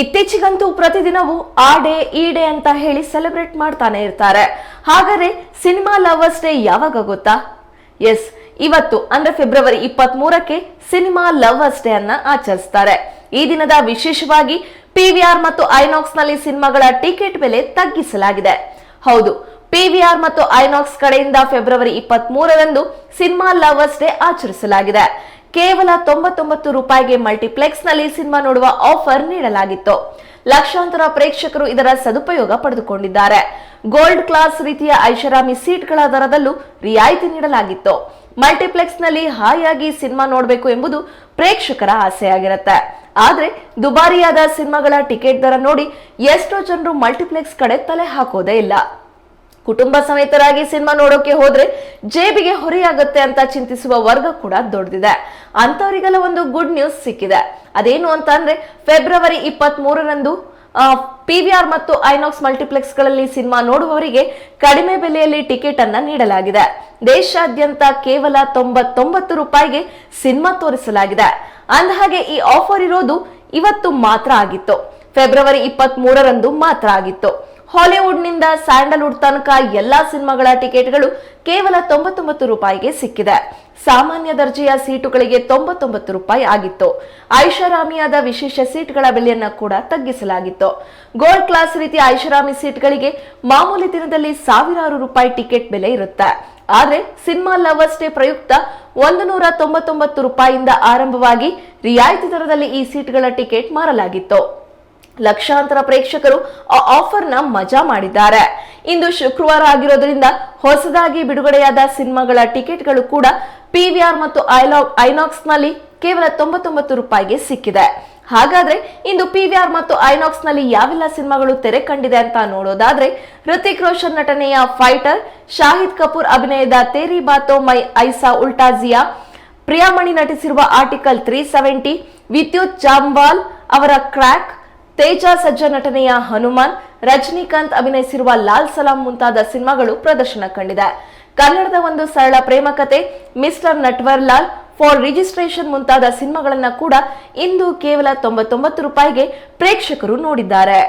ಇತ್ತೀಚೆಗಂತೂ ಪ್ರತಿದಿನವೂ ಆ ಡೇ, ಈ ಡೇ ಅಂತ ಹೇಳಿ ಸೆಲೆಬ್ರೇಟ್ ಮಾಡ್ತಾನೆ ಇರ್ತಾರೆ. ಹಾಗಾದ್ರೆ ಸಿನಿಮಾ ಲವರ್ಸ್ ಡೇ ಯಾವಾಗ ಗೊತ್ತಾ? ಎಸ್, ಇವತ್ತು ಅಂದ್ರೆ ಫೆಬ್ರವರಿ ಇಪ್ಪತ್ತ್ ಮೂರಕ್ಕೆ ಸಿನಿಮಾ ಲವರ್ಸ್ ಡೇ ಅನ್ನ ಆಚರಿಸ್ತಾರೆ. ಈ ದಿನದ ವಿಶೇಷವಾಗಿ ಪಿವಿಆರ್ ಮತ್ತು ಐನಾಕ್ಸ್ನಲ್ಲಿ ಸಿನಿಮಾಗಳ ಟಿಕೆಟ್ ಬೆಲೆ ತಗ್ಗಿಸಲಾಗಿದೆ. ಹೌದು, ಪಿವಿಆರ್ ಮತ್ತು ಐನಾಕ್ಸ್ ಕಡೆಯಿಂದ ಫೆಬ್ರವರಿ ಇಪ್ಪತ್ತ್ ಮೂರರಂದು ಸಿನಿಮಾ ಲವರ್ಸ್ ಡೇ ಆಚರಿಸಲಾಗಿದೆ. ಕೇವಲ ತೊಂಬತ್ತೊಂಬತ್ತು ರೂಪಾಯಿಗೆ ಮಲ್ಟಿಪ್ಲೆಕ್ಸ್ನಲ್ಲಿ ಸಿನಿಮಾ ನೋಡುವ ಆಫರ್ ನೀಡಲಾಗಿತ್ತು. ಲಕ್ಷಾಂತರ ಪ್ರೇಕ್ಷಕರು ಇದರ ಸದುಪಯೋಗ ಪಡೆದುಕೊಂಡಿದ್ದಾರೆ. ಗೋಲ್ಡ್ ಕ್ಲಾಸ್ ರೀತಿಯ ಐಷಾರಾಮಿ ಸೀಟ್ಗಳ ದರದಲ್ಲೂ ರಿಯಾಯಿತಿ ನೀಡಲಾಗಿತ್ತು. ಮಲ್ಟಿಪ್ಲೆಕ್ಸ್ನಲ್ಲಿ ಹಾಯಾಗಿ ಸಿನಿಮಾ ನೋಡಬೇಕು ಎಂಬುದು ಪ್ರೇಕ್ಷಕರ ಆಸೆಯಾಗಿರುತ್ತೆ. ಆದರೆ ದುಬಾರಿಯಾದ ಸಿನಿಮಾಗಳ ಟಿಕೆಟ್ ದರ ನೋಡಿ ಎಷ್ಟೋ ಜನರು ಮಲ್ಟಿಪ್ಲೆಕ್ಸ್ ಕಡೆ ತಲೆ ಹಾಕೋದೇ ಇಲ್ಲ. ಕುಟುಂಬ ಸಮೇತರಾಗಿ ಸಿನಿಮಾ ನೋಡೋಕೆ ಹೋದ್ರೆ ಜೇಬಿಗೆ ಹೊರೆಯಾಗುತ್ತೆ ಅಂತ ಚಿಂತಿಸುವ ವರ್ಗ ಕೂಡ ದೊಡ್ಡದಿದೆ. ಅಂತವರಿಗೆಲ್ಲ ಒಂದು ಗುಡ್ ನ್ಯೂಸ್ ಸಿಕ್ಕಿದೆ. ಅದೇನು ಅಂತ ಅಂದ್ರೆ ಫೆಬ್ರವರಿ ಇಪ್ಪತ್ತ್ ಮೂರರಂದು ಪಿವಿಆರ್ ಮತ್ತು ಐನಾಕ್ಸ್ ಮಲ್ಟಿಪ್ಲೆಕ್ಸ್ಗಳಲ್ಲಿ ಸಿನಿಮಾ ನೋಡುವವರಿಗೆ ಕಡಿಮೆ ಬೆಲೆಯಲ್ಲಿ ಟಿಕೆಟ್ ಅನ್ನ ನೀಡಲಾಗಿದೆ. ದೇಶಾದ್ಯಂತ ಕೇವಲ ತೊಂಬತ್ತೊಂಬತ್ತು ರೂಪಾಯಿಗೆ ಸಿನಿಮಾ ತೋರಿಸಲಾಗಿದೆ. ಅಂದಹಾಗೆ ಈ ಆಫರ್ ಇರೋದು ಇವತ್ತು ಮಾತ್ರ ಆಗಿತ್ತು. ಫೆಬ್ರವರಿ ಇಪ್ಪತ್ತ್ ಮೂರರಂದು ಮಾತ್ರ ಆಗಿತ್ತು. ಹಾಲಿವುಡ್ನಿಂದ ಸ್ಯಾಂಡಲ್ವುಡ್ ತನಕ ಎಲ್ಲಾ ಸಿನಿಮಾಗಳ ಟಿಕೆಟ್ಗಳು ಕೇವಲ ತೊಂಬತ್ತೊಂಬತ್ತು ರೂಪಾಯಿಗೆ ಸಿಕ್ಕಿದೆ. ಸಾಮಾನ್ಯ ದರ್ಜೆಯ ಸೀಟುಗಳಿಗೆ ತೊಂಬತ್ತೊಂಬತ್ತು ರೂಪಾಯಿ ಆಗಿತ್ತು. ಐಷಾರಾಮಿಯಾದ ವಿಶೇಷ ಸೀಟ್ಗಳ ಬೆಲೆಯನ್ನ ಕೂಡ ತಗ್ಗಿಸಲಾಗಿತ್ತು. ಗೋಲ್ಡ್ ಕ್ಲಾಸ್ ರೀತಿಯ ಐಷಾರಾಮಿ ಸೀಟ್ಗಳಿಗೆ ಮಾಮೂಲಿ ದಿನದಲ್ಲಿ ಸಾವಿರಾರು ರೂಪಾಯಿ ಟಿಕೆಟ್ ಬೆಲೆ ಇರುತ್ತೆ. ಆದರೆ ಸಿನಿಮಾ ಲವರ್ಸ್ ಡೇ ಪ್ರಯುಕ್ತ ಒಂದು ನೂರ ತೊಂಬತ್ತೊಂಬತ್ತು ರೂಪಾಯಿಯಿಂದ ಆರಂಭವಾಗಿ ರಿಯಾಯಿತಿ ದರದಲ್ಲಿ ಈ ಸೀಟ್ಗಳ ಟಿಕೆಟ್ ಮಾರಲಾಗಿತ್ತು. ಲಕ್ಷಾಂತರ ಪ್ರೇಕ್ಷಕರು ಆ ಆಫರ್ನ ಮಜಾ ಮಾಡಿದ್ದಾರೆ. ಇಂದು ಶುಕ್ರವಾರ ಆಗಿರೋದ್ರಿಂದ ಹೊಸದಾಗಿ ಬಿಡುಗಡೆಯಾದ ಸಿನಿಮಾಗಳ ಟಿಕೆಟ್ಗಳು ಕೂಡ ಪಿವಿಆರ್ ಮತ್ತು ಐನಾಕ್ಸ್ನಲ್ಲಿ ಕೇವಲ ತೊಂಬತ್ತೊಂಬತ್ತು ರೂಪಾಯಿಗೆ ಸಿಕ್ಕಿದೆ. ಹಾಗಾದ್ರೆ ಇಂದು ಪಿವಿಆರ್ ಮತ್ತು ಐನಾಕ್ಸ್ನಲ್ಲಿ ಯಾವೆಲ್ಲ ಸಿನಿಮಾಗಳು ತೆರೆ ಕಂಡಿದೆ ಅಂತ ನೋಡೋದಾದ್ರೆ ಹೃತಿಕ್ ರೋಷನ್ ನಟನೆಯ ಫೈಟರ್, ಶಾಹಿದ್ ಕಪೂರ್ ಅಭಿನಯದ Teri Baaton Mein Aisa Uljha Jiya Priyamani ನಟಿಸಿರುವ article three seventy, Vidyut Jammwal ಅವರ ಕ್ರ್ಯಾಕ್ ತೇಜ ಸಜ್ಜ ನಟನೆಯ ಹನುಮಾನ್, ರಜನಿಕಾಂತ್ ಅಭಿನಯಿಸಿರುವ ಲಾಲ್ ಸಲಾಂ ಮುಂತಾದ ಸಿನಿಮಾಗಳು ಪ್ರದರ್ಶನ ಕಂಡಿದೆ. ಕನ್ನಡದ ಒಂದು ಸರಳ ಪ್ರೇಮ ಕತೆ, mister Natwar Lal for registration ಮುಂತಾದ ಸಿನಿಮಾಗಳನ್ನು ಕೂಡ ಇಂದು ಕೇವಲ ತೊಂಬತ್ತೊಂಬತ್ತು ರೂಪಾಯಿಗೆ ಪ್ರೇಕ್ಷಕರು ನೋಡಿದ್ದಾರೆ.